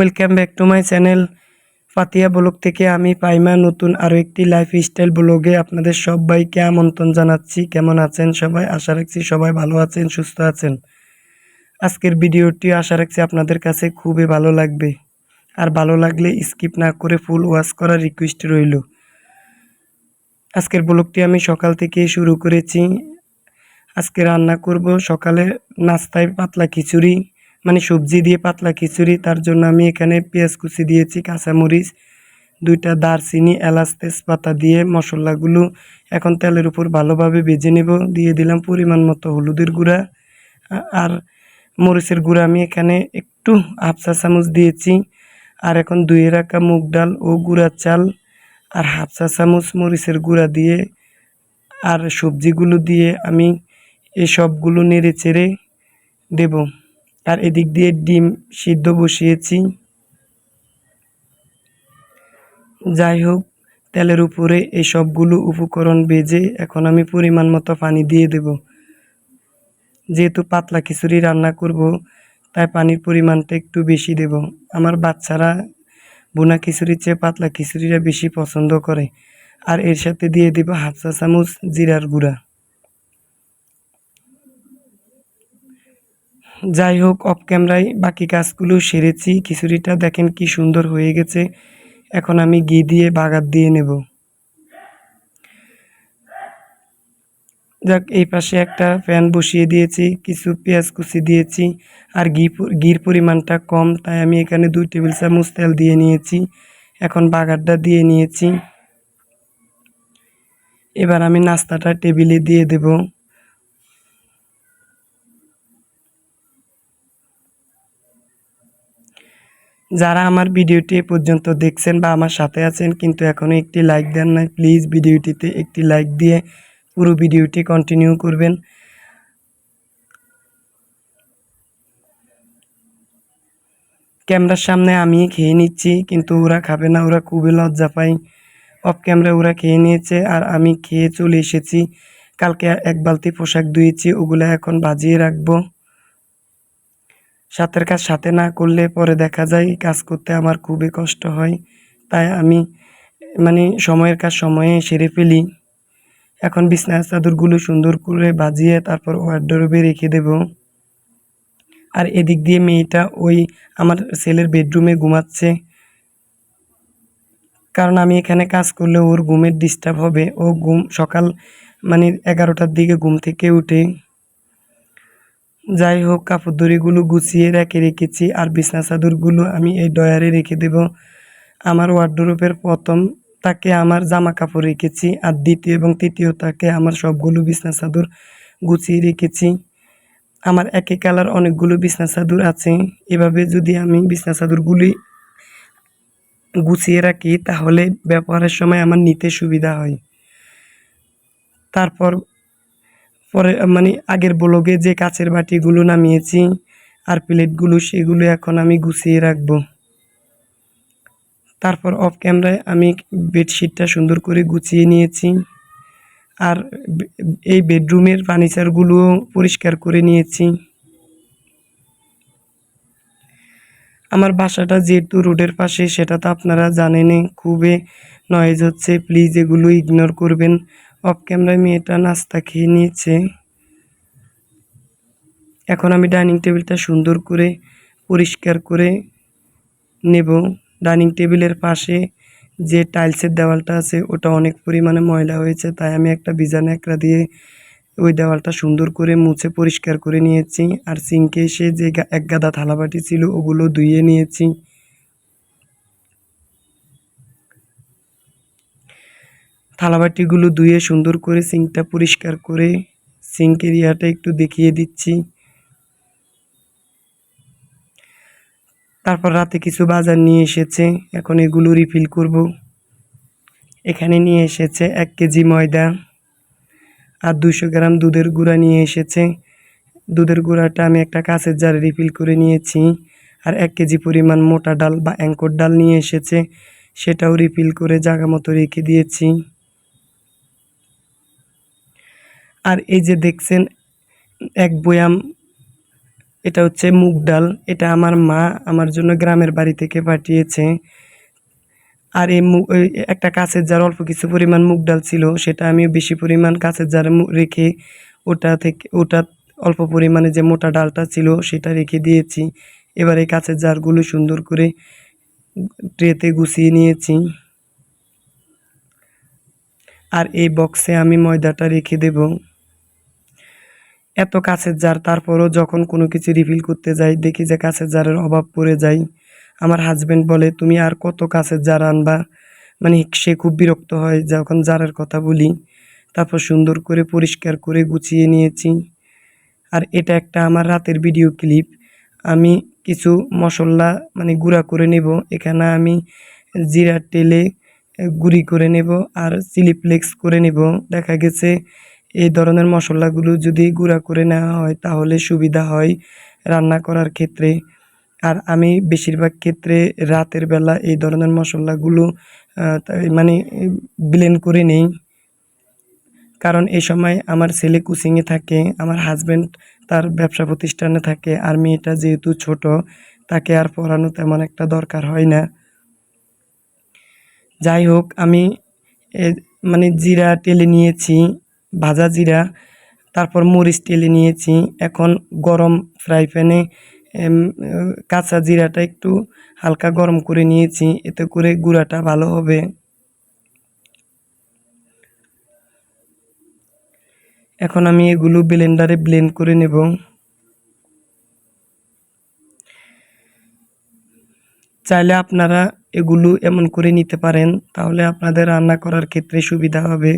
Welcome back to my channel Fatiya blog থেকে আমি পাইমা নতুন আরও একটি লাইফস্টাইল ব্লগে আপনাদের সবাইকে আমন্ত্রণ জানাচ্ছি। কেমন আছেন সবাই? আশা রাখছি সবাই ভালো আছেন, সুস্থ আছেন। আজকের ভিডিওটি আশা রাখছি আপনাদের কাছে খুবই ভালো লাগবে। আর ভালো লাগলে স্কিপ না করে ফুল ওয়াশ করার রিকোয়েস্ট রইল। আজকের ব্লগটি আমি সকাল থেকে শুরু করেছি। আজকে রান্না করব সকালে নাস্তায় পাতলা খিচুড়ি। মানে সবজি দিয়ে পাতলা খিচুড়ি, তার জন্য আমি এখানে পেঁয়াজ কুচি দিয়েছি, কাঁচামরিচ, দুইটা দারচিনি, এলাচ, তেজপাতা দিয়ে মশলাগুলো এখন তেলের উপর ভালোভাবে ভেজে নেব। দিয়ে দিলাম পরিমাণ মতো হলুদের গুঁড়া, আর মরিচের গুঁড়া আমি এখানে একটু হাফ চা চামচ দিয়েছি। আর এখন ধুয়ে রাখা মুগ ডাল ও গুঁড়া চাল, আর হাফ চা চামচ মরিচের গুঁড়া দিয়ে, আর সবজিগুলো দিয়ে আমি এই সবগুলো নেড়ে চেড়ে দেব। আর এদিক দিয়ে ডিম সিদ্ধ বসিয়েছি। যাই হোক, তেলের উপরে এই সবগুলো উপকরণ বেজে এখন আমি পরিমাণ মতো পানি দিয়ে দেব। যেহেতু পাতলা খিচুড়ি রান্না করব, তাই পানির পরিমাণটা একটু বেশি দেব। আমার বাচ্চারা বোনা খিচুড়ির চেয়ে পাতলা খিচুড়িটা বেশি পছন্দ করে। আর এর সাথে দিয়ে দেব হাফ চামচ জিরার গুঁড়া। যাই হোক অফ ক্যামেরায় বাকি কাজগুলো সেরেছি। খিচুড়িটা দেখেন কি সুন্দর হয়ে গেছে। এখন আমি ঘি দিয়ে বাগার দিয়ে নেব। যাক, এই পাশে একটা প্যান বসিয়ে দিয়েছি, কিছু পেঁয়াজ কুচি দিয়েছি, আর ঘি ঘির পরিমাণটা কম, তাই আমি এখানে দুই টেবিল চামচ তেল দিয়ে নিয়েছি। এখন বাগারটা দিয়ে নিয়েছি। এবার আমি নাস্তাটা টেবিলে দিয়ে দেবো। যারা আমার ভিডিওটি পর্যন্ত দেখছেন বা আমার সাথে আছেন, কিন্তু এখনও একটি লাইক দেন নাই, প্লিজ ভিডিওটিতে একটি লাইক দিয়ে পুরো ভিডিওটি কন্টিনিউ করবেন। ক্যামেরার সামনে আমি খেয়ে নিচ্ছি, কিন্তু ওরা খাবে না, ওরা খুবই লজ্জা পায়। অফ ক্যামেরা ওরা খেয়ে নিয়েছে আর আমি খেয়ে চলে এসেছি। কালকে এক বালতি পোশাক ধুয়েছি, ওগুলো এখন বাজিয়ে রাখব। সাথের কাজ সাথে না করলে পরে দেখা যায় কাজ করতে আমার খুবই কষ্ট হয়। তাই আমি মানে সময়ের কাজ সময়ে সেরে ফেলি। এখন বিছনার চাদরগুলো সুন্দর করে বাজিয়ে তারপর ওয়ার্ডরোবে রেখে দেব। আর এদিক দিয়ে মেয়েটা ওই আমার ছেলের বেডরুমে ঘুমাচ্ছে। কারণ আমি এখানে কাজ করলে ওর ঘুমের ডিস্টার্ব হবে। ও ঘুম সকাল মানে এগারোটার দিকে ঘুম থেকে উঠে। যাই হোক কাপড় দড়িগুলো গুছিয়ে রেখে রেখেছি আর বিছনা চাদরগুলো আমি এই ডয়ারে রেখে দেব। আমার ওয়ার্ডরোবের প্রথম তাকে আমার জামা কাপড় রেখেছি আর দ্বিতীয় এবং তৃতীয় তাকে আমার সবগুলো বিছনা চাদর গুছিয়ে রেখেছি। আমার একই কালার অনেকগুলো বিছনা চাদর আছে। এভাবে যদি আমি বিছনা চাদরগুলি গুছিয়ে রাখি, তাহলে ব্যবহারের সময় আমার নিতে সুবিধা হয়। তারপর পরে মানে আগের ব্লগে যে কাচের বাটিগুলো নামিয়েছি আর প্লেটগুলো, সেগুলো এখন আমি গুছিয়ে রাখব। তারপর অফ ক্যামেরায় আমি বেডশিটটা সুন্দর করে গুছিয়ে নিয়েছি। আর এই বেডরুমের ফার্নিচারগুলোও পরিষ্কার করে নিয়েছি। আমার বাসাটা যেহেতু রোডের পাশে, সেটা তো আপনারা জানেনই, খুবই নয়েজ হচ্ছে। প্লিজ এগুলো ইগনোর করবেন। অফ ক্যামেরায় মেয়েটা নাস্তা খেয়ে নিয়েছে। এখন আমি ডাইনিং টেবিলটা সুন্দর করে, পরিষ্কার করে নেব। ডাইনিং টেবিলের পাশে যে টাইলসের দেওয়ালটা আছে, ওটা অনেক পরিমাণে ময়লা হয়েছে, তাই আমি একটা বিজা ন্যাকড়া দিয়ে ওই দেওয়ালটা সুন্দর করে মুছে পরিষ্কার করে নিয়েছি। আর সিঙ্কে এসে যে এক গাদা থালাবাটি ছিল, ওগুলো ধুয়ে নিয়েছি। থালাবাটিগুলো ধুয়ে সুন্দর করে সিঙ্কটা পরিষ্কার করে সিঙ্ক এরিয়াটা একটু দেখিয়ে দিচ্ছি। তারপর রাতে কিছু বাজার নিয়ে এসেছে, এখন এগুলো রিফিল করব। এখানে নিয়ে এসেছে এক কেজি ময়দা আর দুশো গ্রাম দুধের গুঁড়া নিয়ে এসেছে। দুধের গুঁড়াটা আমি একটা কাঁচের জারে রিফিল করে নিয়েছি আর এক কেজি পরিমাণ মোটা ডাল বা অ্যাঙ্কর ডাল নিয়ে এসেছে, সেটাও রিফিল করে জায়গা মতো রেখে দিয়েছি। আর এই যে দেখছেন, এক বয়াম, এটা হচ্ছে মুগ ডাল, এটা আমার মা আমার জন্য গ্রামের বাড়ি থেকে পাঠিয়েছে। আর এই একটা কাছের জার অল্প কিছু পরিমাণ মুগ ডাল ছিল, সেটা আমি বেশি পরিমাণ কাছের জারে রেখে ওটা থেকে, ওটা অল্প পরিমাণে যে মোটা ডালটা ছিল, সেটা রেখে দিয়েছি। এবার এই কাছের জারগুলো সুন্দর করে ট্রেতে গুছিয়ে নিয়েছি। আর এই বক্সে আমি ময়দাটা রেখে দেব। এত কাছের জার তারপরও যখন কোনো কিছু রিফিল করতে যাই, দেখি যে কাছের জারের অভাব পড়ে যায় আমার হাজব্যান্ড বলে, তুমি আর কত কাছের জার আনবা? মানে সে খুব বিরক্ত হয়, যখন জারের কথা বলি। তারপর সুন্দর করে পরিষ্কার করে গুছিয়ে নিয়েছি। আর এটা একটা আমার রাতের ভিডিও ক্লিপ আমি কিছু মশলা মানে গুঁড়া করে নেব। এখানে আমি জিরা তেলে গুঁড়ি করে নেব আর চিলি ফ্লেক্স করে নেব। দেখা গেছে এই ধরনের মশলাগুলো যদি গুঁড়া করে নেওয়া হয়, তাহলে সুবিধা হয় রান্না করার ক্ষেত্রে। আর আমি বেশিরভাগ ক্ষেত্রে রাতের বেলা এই ধরনের মশলাগুলো মানে ব্লেন্ড করে নেই। কারণ এই সময় আমার ছেলে কোচিংয়ে থাকে, আমার হাজব্যান্ড তার ব্যবসা প্রতিষ্ঠানে থাকে, আর মেয়েটা যেহেতু ছোট, তাকে আর পড়ানো তেমন একটা দরকার হয় না। যাই হোক, আমি মানে জিরা টেলে নিয়েছি। ভাজা জিরা, তারপর মরিচ তেলে নিয়েছি। এখন গরম ফ্রাই প্যানে কাঁচা জিরাটা একটু হালকা গরম করে নিয়েছি। এতে করে গুঁড়াটা ভালো হবে। এখন আমি এগুলো ব্লেন্ডারে ব্লেন্ড করে নেব। চাইলে আপনারা এগুলো এমন করে নিতে পারেন, তাহলে আপনাদের রান্না করার ক্ষেত্রে সুবিধা হবে।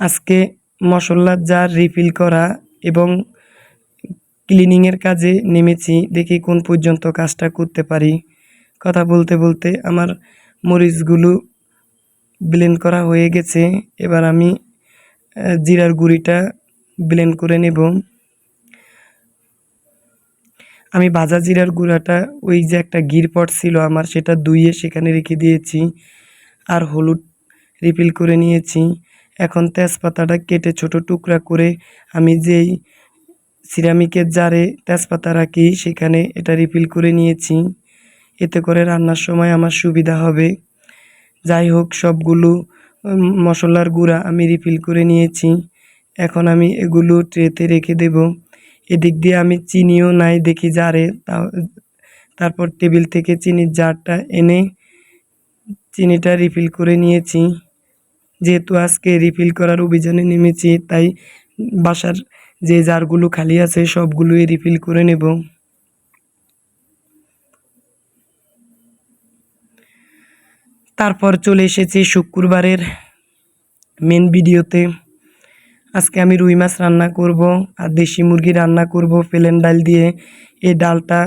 আজকে মশলার জার রিফিল করা এবং ক্লিনিংয়ের কাজে নেমেছি, দেখি কোন পর্যন্ত কাজটা করতে পারি। কথা বলতে বলতে আমার মরিচগুলো ব্লেন্ড করা হয়ে গেছে। এবার আমি জিরার গুঁড়িটা ব্লেন্ড করে নেব। আমি ভাজা জিরার গুঁড়াটা, ওই যে একটা গির পট ছিল আমার, সেটা ধুইয়ে সেখানে রেখে দিয়েছি। আর হলুদ রিফিল করে নিয়েছি। এখন তেজপাতাটা কেটে ছোট টুকরা করে আমি যেই সিরামিকের জারে তেজপাতা রাখি, সেখানে এটা রিফিল করে নিয়েছি। এতে করে রান্নার সময় আমার সুবিধা হবে। যাই হোক, সবগুলো মশলার গুঁড়া আমি রিফিল করে নিয়েছি। এখন আমি এগুলো ট্রেতে রেখে দেব। এদিক দিয়ে আমি চিনিও নাই, দেখি জারে। তারপর টেবিল থেকে চিনির জারটা এনে চিনিটা রিফিল করে নিয়েছি। যেহেতু আজকে রিফিল করার অভিযানে নেমেছি, তাই বাসার যে জারগুলো খালি আছে সবগুলোই রিফিল করে নেব। তারপর চলে এসেছি শুক্রবারের মেন ভিডিওতে। আজকে আমি রুই মাছ রান্না করব আর দেশি মুরগি রান্না করব প্লেন ডাল দিয়ে। এই ডালটা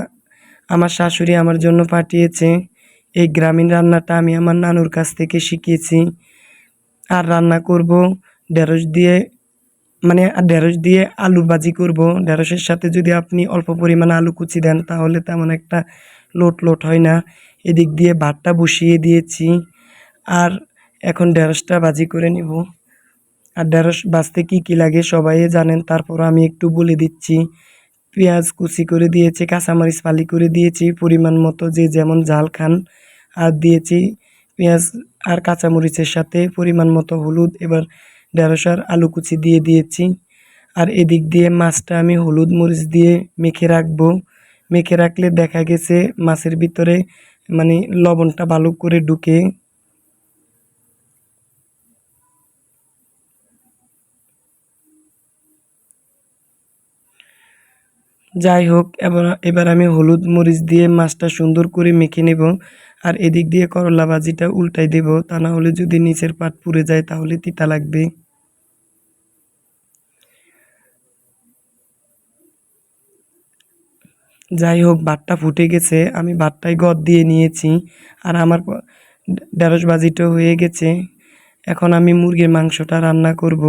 আমার শাশুড়ি আমার জন্য পাঠিয়েছে। এই গ্রামীণ রান্নাটা আমি আমার নানুর কাছ থেকে শিখিয়েছি আর রান্না করব ঢেঁড়স দিয়ে মানে ঢেঁড়স দিয়ে আলু ভাজি করব। ঢেঁড়সের সাথে যদি আপনি অল্প পরিমাণে আলু কুচি দেন, তাহলে তেমন একটা লোট লোট হয় না। এদিক দিয়ে ভাতটা বসিয়ে দিয়েছি। আর এখন ঢেঁড়সটা ভাজি করে নিব। আর ঢেঁড়স বাজতে কী কী লাগে সবাই জানেন, তারপর আমি একটু বলে দিচ্ছি। পেঁয়াজ কুচি করে দিয়েছি, কাঁচামরিচ ফালি করে দিয়েছি, পরিমাণ মতো যে যেমন ঝাল খান, আর দিয়েছি পেঁয়াজ আর কাঁচামরিচের সাথে পরিমাণ মতো হলুদ, এবার ঢেঁড়স আর আলু কুচি দিয়ে দিয়েছি। আর এদিক দিয়ে মাছটা আমি হলুদ মরিচ দিয়ে মেখে রাখব। মেখে রাখলে দেখা গেছে মাছের ভিতরে মানে লবণটা ভালো করে ঢুকে যাই হোক, এবার এবার আমি হলুদ মরিচ দিয়ে মাছটা সুন্দর করে মেখে নেব আর এদিক দিয়ে করলা ভাজিটা উল্টাই দেব। তা না হলে যদি নিচের পাট পুড়ে যায় তাহলে তিতা লাগবে। যাই হোক, ভাতটা ফুটে গেছে। আমি ভাতটাই গদ দিয়ে নিয়েছি আর আমার ঢেঁড়স ভাজিটাও হয়ে গেছে। এখন আমি মুরগির মাংসটা রান্না করব।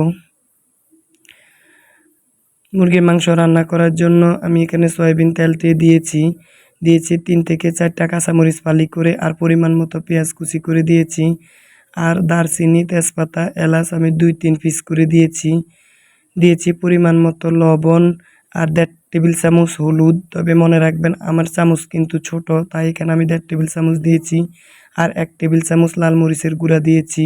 মুরগির মাংস রান্না করার জন্য আমি এখানে সয়াবিন তেলটি দিয়েছি। দিয়েছি তিন থেকে চারটা কাঁচামরিচ ফালি করে আর পরিমাণ মতো পেঁয়াজ কুচি করে দিয়েছি। আর দারচিনি, তেজপাতা, এলাচ আমি দুই তিন পিস করে দিয়েছি। দিয়েছি পরিমাণ মতো লবণ আর দেড় টেবিল চামচ হলুদ। তবে মনে রাখবেন আমার চামচ কিন্তু ছোট, তাই এখানে আমি দেড় টেবিল চামচ দিয়েছি। আর এক টেবিল চামচ লাল মরিচের গুঁড়া দিয়েছি।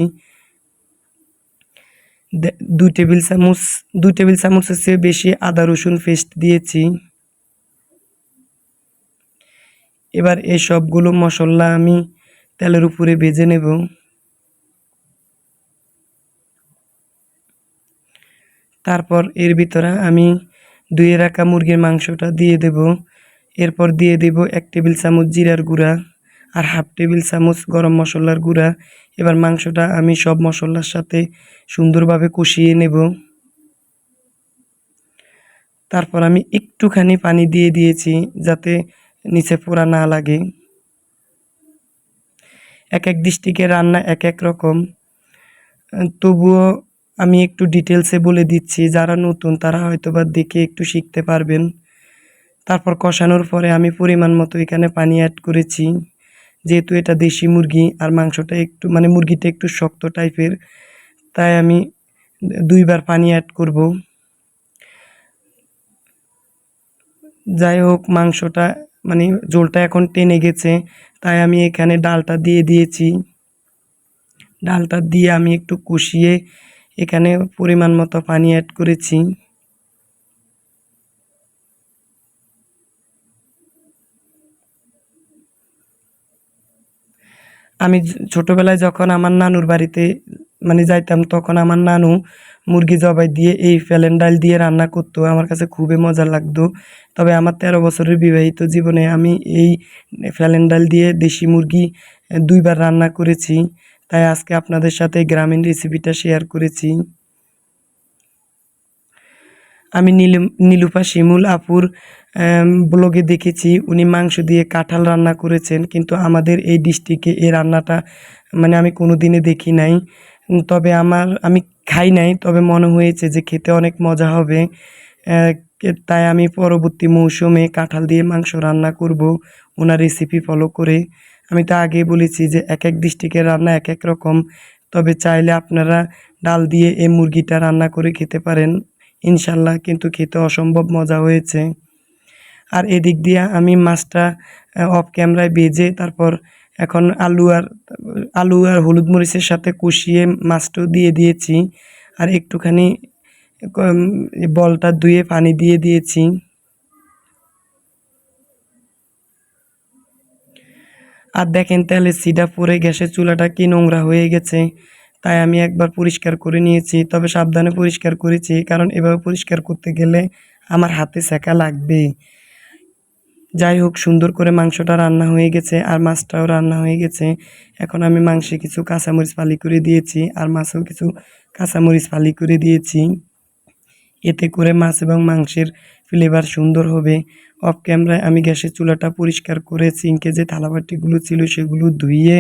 দুই টেবিল চামচ, দুই টেবিল চামচের চেয়ে বেশি আদা রসুন পেস্ট দিয়েছি। এবার এই সবগুলো মশলা আমি তেলের উপরে ভেজে নেব। তারপর এর ভিতরে আমি ধুয়ে রাখা মুরগির মাংসটা দিয়ে দেব। এরপর দিয়ে দেব এক টেবিল চামচ জিরার গুঁড়া। আর হাফ টেবিল চামচ গরম মশলার গুঁড়া। এবার মাংসটা আমি সব মশলার সাথে সুন্দরভাবে কষিয়ে নেব। তারপর আমি একটুখানি পানি দিয়ে দিয়েছি যাতে নিচে পোড়া না লাগে। এক এক ডিস্ট্রিক্টের রান্না এক এক রকম। তবুও আমি একটু ডিটেলসে বলে দিচ্ছি, যারা নতুন তারা হয়তো বা দেখে একটু শিখতে পারবেন। তারপর কষানোর পরে আমি পরিমাণ মতো এখানে পানি অ্যাড করেছি। যেহেতু এটা দেশি মুরগি আর মাংসটা একটু মানে মুরগিটা একটু শক্ত টাইপের, তাই আমি দুইবার পানি অ্যাড করব। যাই হোক মাংসটা মানে ঝোলটা এখন টেনে গেছে, তাই আমি এখানে ডালটা দিয়ে দিয়েছি। ডালটা দিয়ে আমি একটু কষিয়ে এখানে পরিমাণ মতো পানি অ্যাড করেছি। আমি ছোটোবেলায় যখন আমার নানুর বাড়িতে মানে যাইতাম, তখন আমার নানু মুরগি জবাই দিয়ে এই ফেলেন ডাল দিয়ে রান্না করতো। আমার কাছে খুবই মজা লাগতো। তবে আমার তেরো বছরের বিবাহিত জীবনে আমি এই ফেলেন ডাল দিয়ে দেশি মুরগি দুইবার রান্না করেছি। তাই আজকে আপনাদের সাথে গ্রামীণ রেসিপিটা শেয়ার করেছি। আমি নীলু নীলুপা শিমুল আপুর ব্লগে দেখেছি, উনি মাংস দিয়ে কাঁঠাল রান্না করেছেন, কিন্তু আমাদের এই ডিস্ট্রিক্টে এই রান্নাটা মানে আমি কোনো দিনে দেখি নাই। তবে আমার, আমি খাই নাই, তবে মনে হয়েছে যে খেতে অনেক মজা হবে। তাই আমি পরবর্তী মৌসুমে কাঁঠাল দিয়ে মাংস রান্না করব ওনার রেসিপি ফলো করে। আমি তো আগে বলেছি যে এক এক ডিস্ট্রিক্টের রান্না এক এক রকম, তবে চাইলে আপনারা ডাল দিয়ে এই মুরগিটা রান্না করে খেতে পারেন। ইনশাল্লাহ কিন্তু খেতে অসম্ভব মজা হয়েছে। আর এদিক দিয়ে আমি মাছটা অফ ক্যামেরায় ভেজে তারপর এখন আলু আর আলু আর হলুদ মরিচের সাথে কষিয়ে মাছটাও দিয়ে দিয়েছি। আর একটুখানি বলটা ধুয়ে পানি দিয়ে দিয়েছি। আর দেখেন তাহলে সিডা পরে গ্যাসের চুলাটা কি নোংরা হয়ে গেছে। তাই আমি একবার পরিষ্কার করে নিয়েছি, তবে সাবধানে পরিষ্কার করেছি, কারণ এভাবে পরিষ্কার করতে গেলে আমার হাতে সেকা লাগবে। যাই হোক, সুন্দর করে মাংসটা রান্না হয়ে গেছে আর মাছটাও রান্না হয়ে গেছে। এখন আমি মাংসে কিছু কাঁচামরিচ ফালি করে দিয়েছি আর মাছেও কিছু কাঁচামরিচ ফালি করে দিয়েছি। এতে করে মাছ এবং মাংসের ফ্লেভার সুন্দর হবে। অফ ক্যামেরায় আমি গ্যাসের চুলাটা পরিষ্কার করে সিঙ্কে যে থালাবাটিগুলো ছিল সেগুলো ধুইয়ে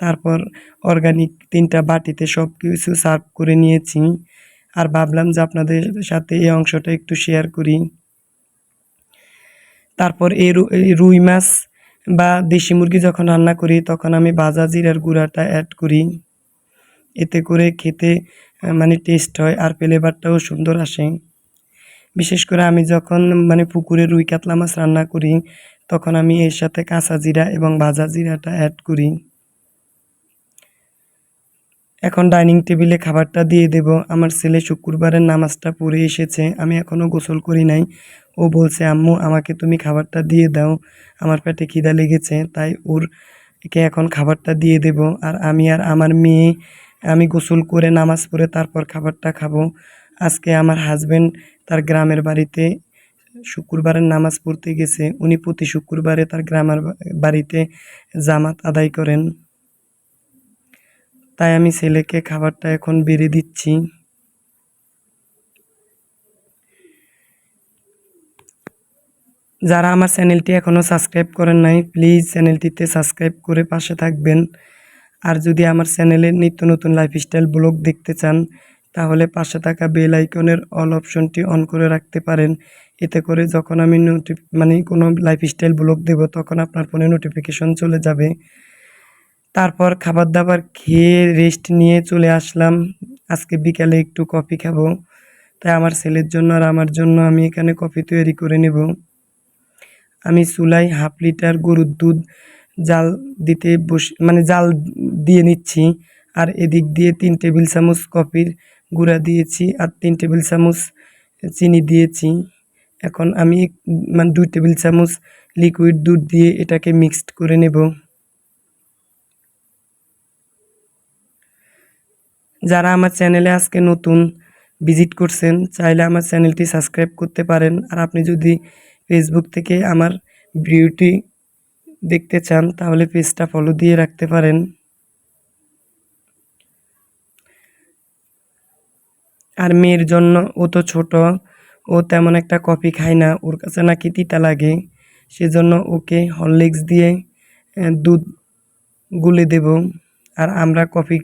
তারপর অর্গানিক তিনটা বাটিতে সব কিছু সার্ভ করে নিয়েছি। আর ভাবলাম যে আপনাদের সাথে এই অংশটা একটু শেয়ার করি। তারপর এই রুই মাছ বা দেশি মুরগি যখন রান্না করি, তখন আমি ভাজা জিরার গুঁড়াটা অ্যাড করি। এতে করে খেতে মানে টেস্ট হয় আর ফ্লেভারটাও সুন্দর আসে। বিশেষ করে আমি যখন মানে পুকুরে রুই কাতলা মাছ রান্না করি, তখন আমি এর সাথে কাঁচা জিরা এবং ভাজা জিরাটা অ্যাড করি। এখন ডাইনিং টেবিলে খাবারটা দিয়ে দেব। আমার ছেলে শুক্রবারের নামাজটা পড়ে এসেছে, আমি এখনও গোসল করি নাই। ও বলছে, আম্মু, আমাকে তুমি খাবারটা দিয়ে দাও। আমার পেটে খিদা লেগেছে, তাই ওর কে এখন খাবারটা দিয়ে দেব। আর আমি আর আমার মেয়ে, আমি গোসল করে নামাজ পড়ে তারপর খাবারটা খাব। আজকে আমার হাজবেন্ড তার গ্রামের বাড়িতে শুক্রবারের নামাজ পড়তে গেছে। উনি প্রতি শুক্রবারে তার গ্রামের বাড়িতে জামাত আদায় করেন। তাই আমি ছেলেকে খাবারটা এখন বেড়ে দিচ্ছি। যারা আমার চ্যানেলটি এখনও সাবস্ক্রাইব করেন নাই, প্লিজ চ্যানেলটিতে সাবস্ক্রাইব করে পাশে থাকবেন। আর যদি আমার চ্যানেলে নিত্য নতুন লাইফস্টাইল ব্লগ দেখতে চান, তাহলে পাশে থাকা বেল আইকনের অল অপশনটি অন করে রাখতে পারেন। এতে করে যখন আমি নোটি মানে কোনো লাইফস্টাইল ব্লগ দেব, তখন আপনার ফোনে নোটিফিকেশন চলে যাবে। তারপর খাবার দাবার খেয়ে রেস্ট নিয়ে চলে আসলাম। আজকে বিকালে একটু কফি খাব। তাই আমার ছেলের জন্য আর আমার জন্য আমি এখানে কফি তৈরি করে নেব। আমি চুলায় হাফ লিটার গরুর দুধ, জাল দিতে বস মানে জাল দিয়ে নিচ্ছি। আর এদিক দিয়ে তিন টেবিল চামচ কফির গুঁড়া দিয়েছি আর তিন টেবিল চামচ চিনি দিয়েছি। এখন আমি মানে দুই টেবিল চামচ লিকুইড দুধ দিয়ে এটাকে মিক্সড করে নেব। যারা আমার চ্যানেলে আজকে নতুন ভিজিট করছেন, চাইলে আমার চ্যানেলটি সাবস্ক্রাইব করতে পারেন। আর আপনি যদি ফেসবুক থেকে আমার ভিডিওটি দেখতে চান, তাহলে পেজটা ফলো দিয়ে রাখতে পারেন। আর মেয়ের জন্য ও তো ছোট, ও তেমন একটা কফি খায় না, ওর কাছে নাকি তিতা লাগে। সেজন্য ওকে হরলিক্স দিয়ে দুধ গুলে দেব। আর আমরা কফি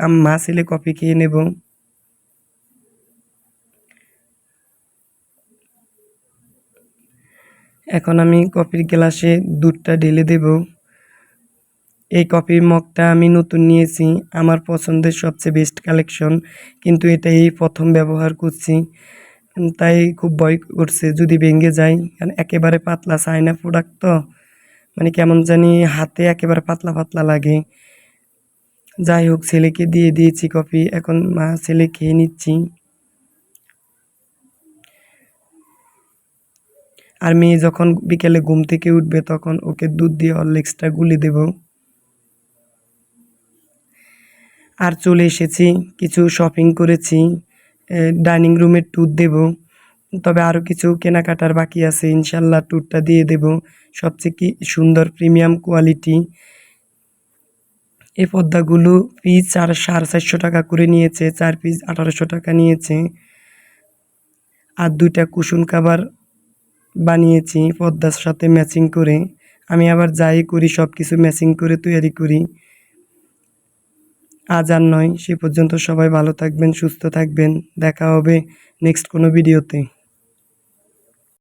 আম- মা ছেলে কফি খেয়ে নেব। এখন আমি কফির গ্লাসে দুধটা ঢেলে দেব। এই কফির মগটা আমি নতুন নিয়েছি। আমার পছন্দের সবচেয়ে বেস্ট কালেকশন কিন্তু এটা এই প্রথম ব্যবহার করছি। তাই খুব ভয় করছে যদি ভেঙে যায়। কারণ একেবারে পাতলা চায়না প্রোডাক্ট তো। মানে কেমন জানি হাতে একেবারে পাতলা পাতলা লাগে। যাই হোক, ছেলেকে দিয়ে দিয়েছি কফি। এখন মা ছেলে খেয়ে নিচ্ছি। আর মেয়ে যখন বিকেলে ঘুম থেকে উঠবে, তখন ওকে দুধ দিয়ে হরলিক্সটা গুলি দেব। আর চলে এসেছি, কিছু শপিং করেছি ডাইনিং রুমের ট্যুর দেব। তবে আরও কিছু কেনাকাটার বাকি আছে, ইনশাল্লাহ ট্যুরটা দিয়ে দেব। সবচেয়ে কি সুন্দর প্রিমিয়াম কোয়ালিটি। এই পর্দাগুলো পিস চার সাড়ে চারশো টাকা করে নিয়েছে, চার পিস আঠারোশো টাকা নিয়েছে। আর দুইটা কুশন কাভার বানিয়েছি পর্দার সাথে ম্যাচিং করে। আমি আবার যাই করি সব কিছু ম্যাচিং করে তৈরি করি। আজ আর নয়, সে পর্যন্ত সবাই ভালো থাকবেন, সুস্থ থাকবেন। দেখা হবে নেক্সট কোনো ভিডিওতে